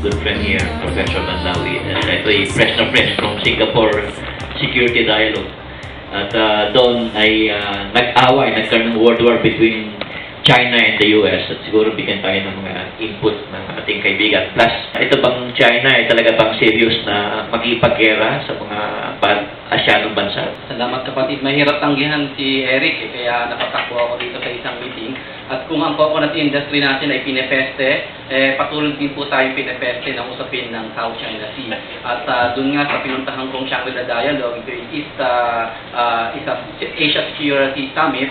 good friend here, Professor Bandawi. And ito ay fresh na fresh from Singapore Security Dialogue. At ah, doon ay ah, nag-away, nagkaroon ng world war between China and the US. At siguro bigyan tayo ng mga input ng ating kaibigan. Plus, ito bang China ay talaga bang serious na makipaggera sa mga pan-Asyanong bansa? Salamat kapatid. Mahirap tanggihan si Eric eh, kaya napatakbo ako dito sa isang meeting. At kung ang coconut industry natin ay pinepeste, eh, patuloy din po tayo pinepeste ng usapin ng South China Sea. At uh, doon nga sa pinuntahan kong Shangri-La Dialogue, ito is uh, uh, isa Asia Security Summit,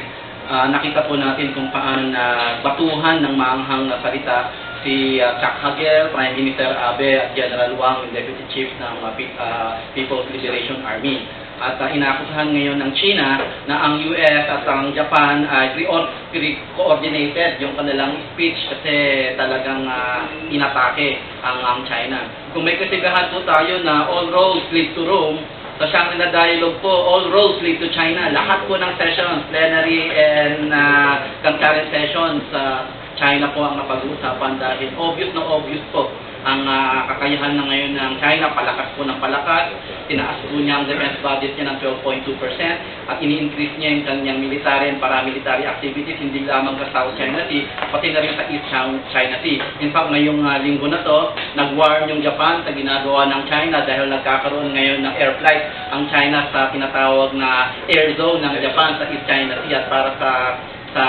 ah, nakita po natin kung paano na batuhan ng maanghang na salita si uh, Chuck Hagel, Prime Minister Abe at General Wang, Deputy Chief ng uh, Pe- uh, People's Liberation Army. At uh, inakusahan ngayon ng China na ang US at ang Japan ay pre- pre-coordinated yung kanilang speech kasi talagang uh, inatake ang, ang China. Kung may kasigahan po tayo na all roads lead to Rome, sa Shangri-La Dialogue po, all roads lead to China. Lahat po ng sessions, plenary and uh, concurrent sessions sa China po ang napag-uusapan dahil obvious na obvious po ang ah, kakayahan na ngayon ng China, palakas po ng palakas, tinaas po niya ang defense budget niya ng 12.2% at ini-increase niya yung kanyang military and paramilitary activities hindi lamang sa South China Sea, pati na rin sa East China Sea. In fact, ngayong ah, linggo na to, nag-warn yung Japan sa ginagawa ng China dahil nagkakaroon ngayon ng air flight ang China sa tinatawag na air zone ng Japan sa East China Sea at para sa sa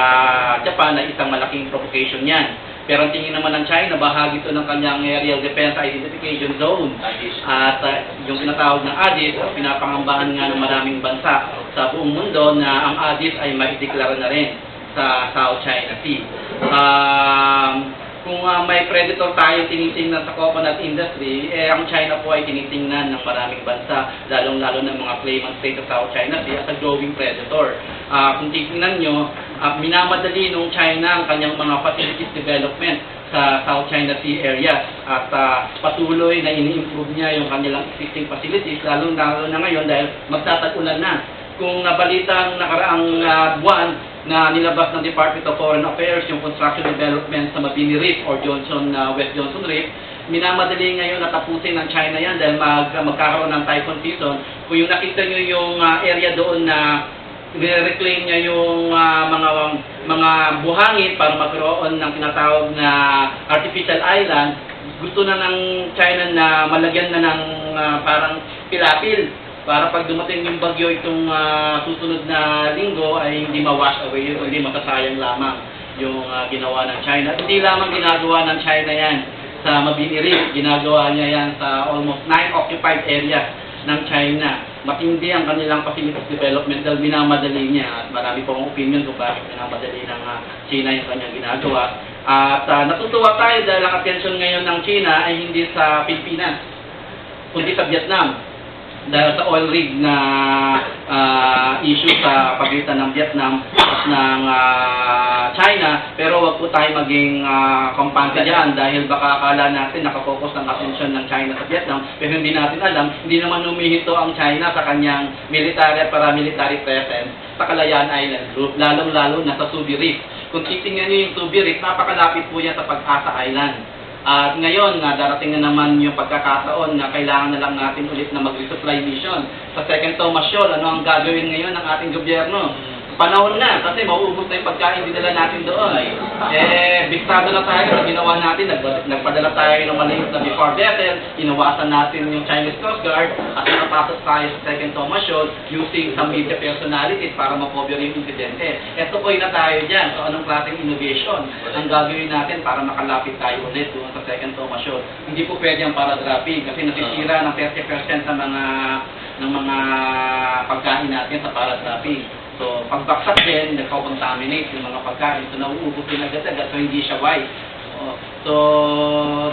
Japan ay isang malaking provocation yan. Pero tingin naman ng China, bahagi ito ng kanyang Aerial Defense Identification Zone. At uh, yung tinatawag ng ADIS, uh, pinapangambahan nga ng maraming bansa sa buong mundo na ang ADIS ay maideklara na rin sa South China Sea. Um, kung uh, may predator tayo tinitingnan sa coconut industry, eh ang China po ay tinitingnan ng maraming bansa, lalong-lalo ng mga claimant state of South China Sea as a growing predator. Ah, kung titingnan nyo, ah, minamadali nung China ang kanyang mga facilities development sa South China Sea areas at ah, patuloy na ini-improve niya yung kanilang existing facilities, lalong-lalo na ngayon dahil magtatag-ulan na. Kung nabalita ang nakaraang ah, buwan na nilabas ng Department of Foreign Affairs yung construction development sa Mabini Reef or Johnson, ah, West Johnson Reef, minamadali ngayon na tapusin ng China yan dahil mag, magkakaroon ng typhoon season. Kung yung nakita nyo yung ah, area doon na reclaim niya yung ah, mga mga buhangin para magkaroon ng tinatawag na artificial island, gusto na ng China na malagyan na ng ah, parang pilapil para pag dumating yung bagyo itong ah, susunod na linggo ay hindi ma-wash away o hindi masasayang lamang yung ah, ginawa ng China. Hindi lamang ginagawa ng China yan sa Mabini ginagawa niya yan sa almost nine occupied areas ng China. Matindi ang kanilang facilities development dahil minamadali niya at marami pong opinion kung bakit minamadali ng ah, China yung kanyang ginagawa. At ah, natutuwa tayo dahil ang attention ngayon ng China ay hindi sa Pilipinas, kundi sa Vietnam dahil sa oil rig na ah, issue sa pagitan ng Vietnam at ng ah, China pero wag po tayo maging uh, kampante dyan dahil baka akala natin nakafocus ang atensyon ng China sa Vietnam pero hindi natin alam hindi naman humihinto ang China sa kanyang military at paramilitary presence sa Kalayaan Island Group lalong-lalo na sa Subi Reef kung titingnan niyo yung Subi Reef napakalapit po yan sa Pag-asa Island at ngayon, na darating na naman yung pagkakataon na kailangan na lang natin ulit na mag-resupply mission. Sa second Thomas Shoal, ano ang gagawin ngayon ng ating gobyerno? Panahon na, kasi mauubos na yung pagkain dinala natin doon. Eh, bistado na tayo sa ginawa natin. Nag nagpadala tayo ng maliit na before vessel, inawasan natin yung Chinese Coast Guard, at nakapasok tayo sa second Thomas Shoal using some media personalities para makover yung insidente. Ito po na tayo dyan. So, anong klaseng innovation ang gagawin natin para makalapit tayo ulit doon sa second Thomas Shoal. Hindi po pwede ang para-dropping kasi nasisira ng 30% ng mga ng mga pagkain natin sa para-dropping. So, pagbaksak din, nagko-contaminate yung mga pagkain. So, nauubos din agad-agad. So, hindi siya wise. So,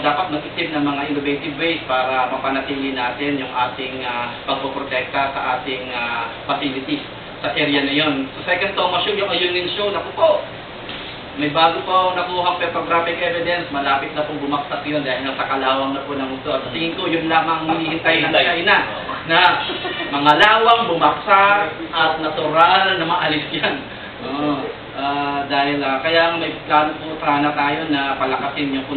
dapat mag-isip ng mga innovative ways para mapanatili natin yung ating uh, pagpoprotekta sa ating ah, facilities sa area na yon. So, second Thomas Show, yung Ayunin Show, naku po, may bago po nakuhang photographic evidence, malapit na pong bumaksak yun dahil nasa kalawang na po ng motor. Sa tingin ko, yun lamang ang hinihintay ng China na mga lawang bumaksak at natural na maalis yan. Oo. Ah, dahil ah, kaya may plano po sana tayo na palakasin yung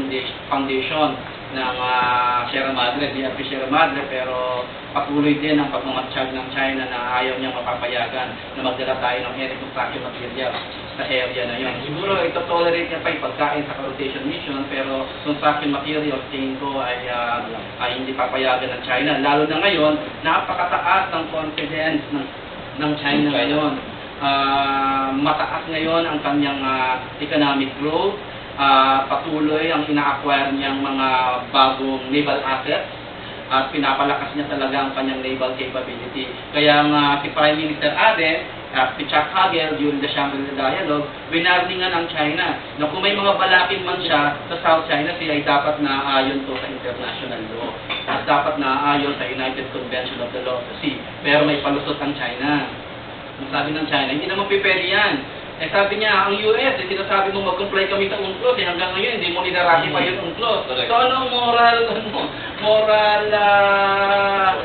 foundation, ng ah, Sierra Madre, DRP Sierra Madre, pero patuloy din ang pagmamatsyag ng China na ayaw niyang mapapayagan na magdala tayo ng heavy construction material sa area na yun. Siguro ito tolerate niya pa yung pagkain sa rotation mission, pero construction materials tingin ko ay, ah, ay hindi papayagan ng China. Lalo na ngayon, napakataas ng confidence ng, ng China ngayon. Ah, mataas ngayon ang kanyang ah, economic growth. Ah, patuloy ang ina-acquire niyang mga bagong naval assets at pinapalakas niya talaga ang kanyang naval capability. Kaya nga si Prime Minister Abe at si Chuck Hagel during the Shangri-La Dialogue, winarningan ang China na kung may mga balakid man siya sa South China Sea ay dapat na ayon to sa international law at dapat na ayon sa United Convention of the Law of the Sea. Pero may palusot ang China. Ang sabi ng China, hindi naman pipwede yan. Eh sabi niya, ang US, eh, sinasabi mo mag-comply kami sa UNCLOS, eh hanggang ngayon hindi mo ninaratify yung UNCLOS. Correct. So ano moral, ano, moral ah,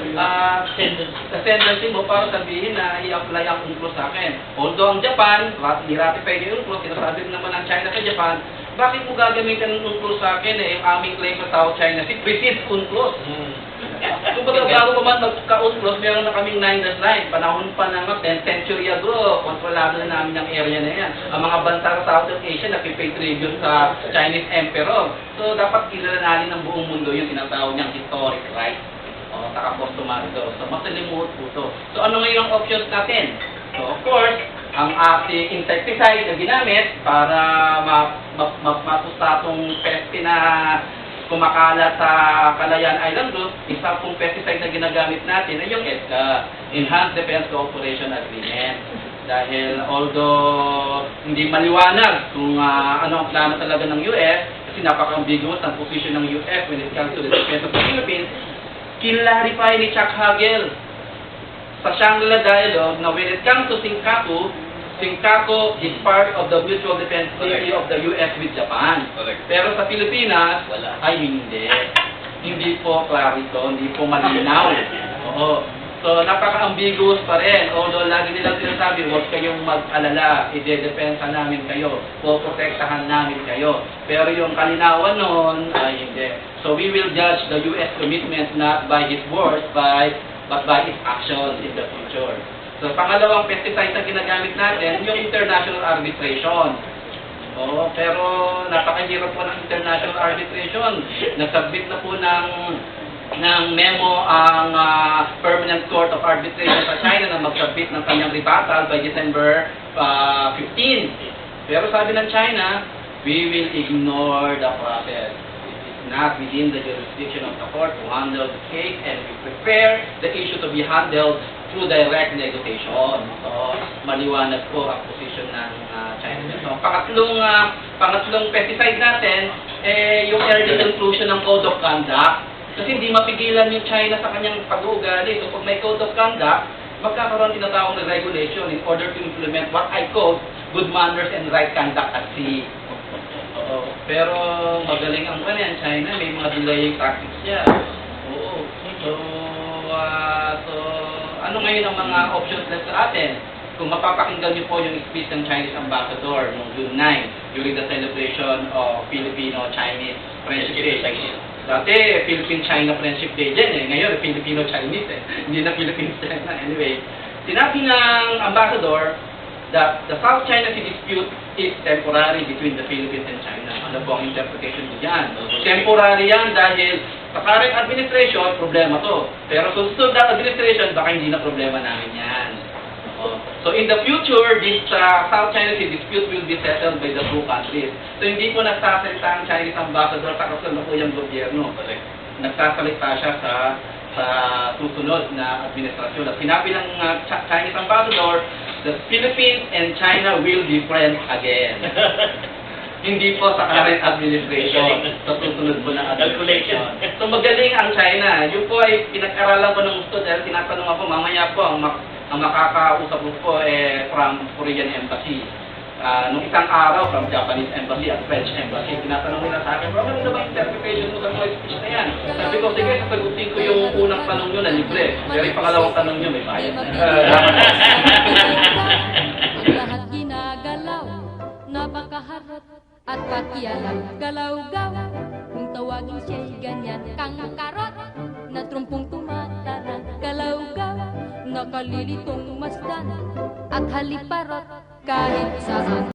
ah, tendency mo para sabihin na i-apply ang UNCLOS sa akin. Although ang Japan, rat- ni-ratify yung UNCLOS, sinasabi naman ng China sa Japan, bakit mo gagamitin ng UNCLOS sa akin eh, yung aming claim sa South China Sea, precedes UNCLOS. Kung baga bago pa man magka-UNCLOS, meron na kaming 9 line. Panahon pa ng 10th century ago, kontrolado na namin ang area na yan. Ang mga bansa sa Southeast Asia, nakipay tribute sa Chinese Emperor. So, dapat kilalanin ng buong mundo yung tinatawag niyang historic right. O, saka customary law. So, masalimuot po to. So, ano ngayon ang options natin? So, of course, ang ating insecticide na ginamit para ma ma ma peste na kumakalat sa Calayan Island Group, isa pong pesticide na ginagamit natin ay yung EDCA, Enhanced Defense Cooperation Agreement. Dahil although hindi maliwanag kung ah, ano ang plano talaga ng US, kasi napaka-ambiguous ang position ng US when it comes to the defense of the Philippines, kinlarify ni Chuck Hagel sa Shangri-La Dialogue na when it comes to Sinkaku, Sinkaku is part of the mutual defense treaty of the US with Japan. Correct. Pero sa Pilipinas, Wala. ay hindi. Hindi po clarito, hindi po malinaw. Oo. So, napaka-ambiguous pa rin. Although lagi nilang sinasabi, huwag kayong mag-alala, ide-depensa namin kayo, poprotektahan namin kayo. Pero yung kalinawan noon, ay hindi. So, we will judge the U.S. commitment not by his words, by, but by his actions in the future. So, pangalawang pesticide na ginagamit natin, yung international arbitration. Oo, pero napakahirap po ng international arbitration. Nagsubmit na po ng ng memo ang ah, Permanent Court of Arbitration sa China na mag-submit ng kanyang rebuttal by December ah, 15. Pero sabi ng China, we will ignore the process. It is not within the jurisdiction of the court to handle the case and we prepare the issue to be handled through direct negotiation. So, maliwanag po ang position ng ah, China. So, pangatlong, ah, pangatlong pesticide natin, eh, yung early conclusion ng Code of Conduct. Kasi hindi mapigilan yung China sa kanyang pag-uugali. So, pag may Code of Conduct, magkakaroon tinatawag na regulation in order to implement what I call good manners and right conduct at sea. Oo. Pero magaling ang ano yan, China, may mga delaying tactics siya. Oo. So, ah, so, ano ngayon ang mga options left sa atin? Kung mapapakinggan niyo po yung speech ng Chinese Ambassador noong June 9 during the celebration of Filipino-Chinese Friendship Day. Dati, Philippine-China Friendship Day dyan eh. Ngayon, Filipino-Chinese eh. Hindi na Philippines-China. Anyway, sinabi ng Ambassador that the South China Sea dispute is temporary between the Philippines and China. Ano po ang interpretation mo dyan? Temporary yan dahil sa current administration, problema to. Pero susunod na administration, baka hindi na problema namin yan. So in the future, this uh, South China Sea dispute will be settled by the two countries. So hindi po nagsasalita ang Chinese ambassador sa kasalukuyang gobyerno. Nagsasalita siya sa sa susunod na administrasyon. At sinabi ng uh, Ch- Chinese ambassador, the Philippines and China will be friends again. Hindi po sa current administration, sa susunod po na administration. So magaling ang China. Yun po ay pinag-aralan ko ng gusto dahil tinatanong ako mamaya po ang, ang makakausap ko eh, from Korean Embassy. Ah, nung isang araw from Japanese Embassy at French Embassy, tinatanong nila sa akin, bro, ano ba interpretation mo sa mga speech na yan? Sabi ko, sige, sasagutin ko yung unang tanong nyo na libre. Pero yung pangalawang tanong nyo, may bayad na. Lahat ginagalaw, napakaharot at pakialam galaw-gaw. Kung tawagin siya'y ganyan kang karot, na trumpong. Nakalilitong masdan at haliparot kahit saan.